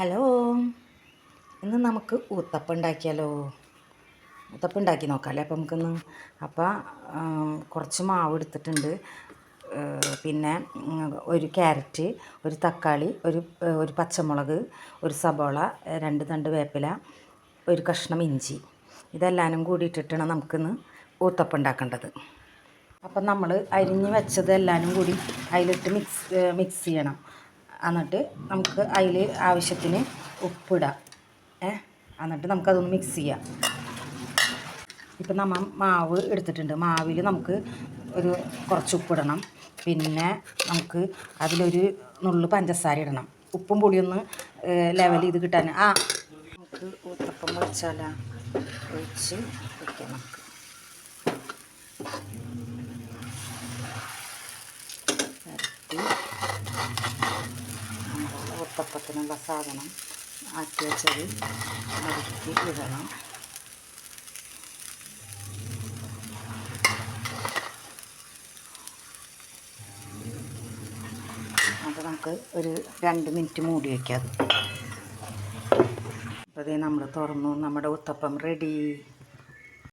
Hello. ഇന്ന് നമുക്ക് ഊത്തപ്പം ഉണ്ടാക്കിയാലോ ഊത്തപ്പം ഉണ്ടാക്കി നോക്കാമല്ലേ അപ്പം നമുക്കിന്ന് അപ്പോൾ കുറച്ച് മാവ് എടുത്തിട്ടുണ്ട്. പിന്നെ ഒരു ക്യാരറ്റ് ഒരു തക്കാളി ഒരു ഒരു പച്ചമുളക് ഒരു സബോള രണ്ട് തണ്ട് വേപ്പില ഒരു കഷ്ണം ഇഞ്ചി. ഇതെല്ലാനും കൂടി ഇട്ടിട്ടാണ് നമുക്കിന്ന് ഊത്തപ്പം ഉണ്ടാക്കേണ്ടത് അപ്പം നമ്മൾ അരിഞ്ഞ് വെച്ചത് എല്ലാനും കൂടി അതിലിട്ട് മിക്സ് മിക്സ് ചെയ്യണം. എന്നിട്ട് നമുക്ക് അതിൽ ആവശ്യത്തിന് ഉപ്പിടാം. ഏ എന്നിട്ട് നമുക്കതൊന്ന് മിക്സ് ചെയ്യാം. ഇപ്പം നമ്മൾ മാവ് എടുത്തിട്ടുണ്ട്. മാവിൽ നമുക്ക് ഒരു കുറച്ച് ഉപ്പിടണം. പിന്നെ നമുക്ക് അതിലൊരു നുള്ളു പഞ്ചസാര ഇടണം. ഉപ്പും പൊടിയൊന്ന് ലെവൽ ചെയ്ത് കിട്ടാൻ. ആ നമുക്ക് ഊത്തപ്പം വെച്ചാലാ ഒഴിച്ച് വയ്ക്കാം നമുക്ക്. നമ്മുടെ സാധനം ആക്കി വെച്ചത് അടുക്കി ഇടണം. അത് നമുക്ക് ഒരു രണ്ട് മിനിറ്റ് മൂടി വയ്ക്കാം അപ്പോൾ അതേ നമ്മൾ തുറന്നു. നമ്മുടെ ഉത്തപ്പം റെഡി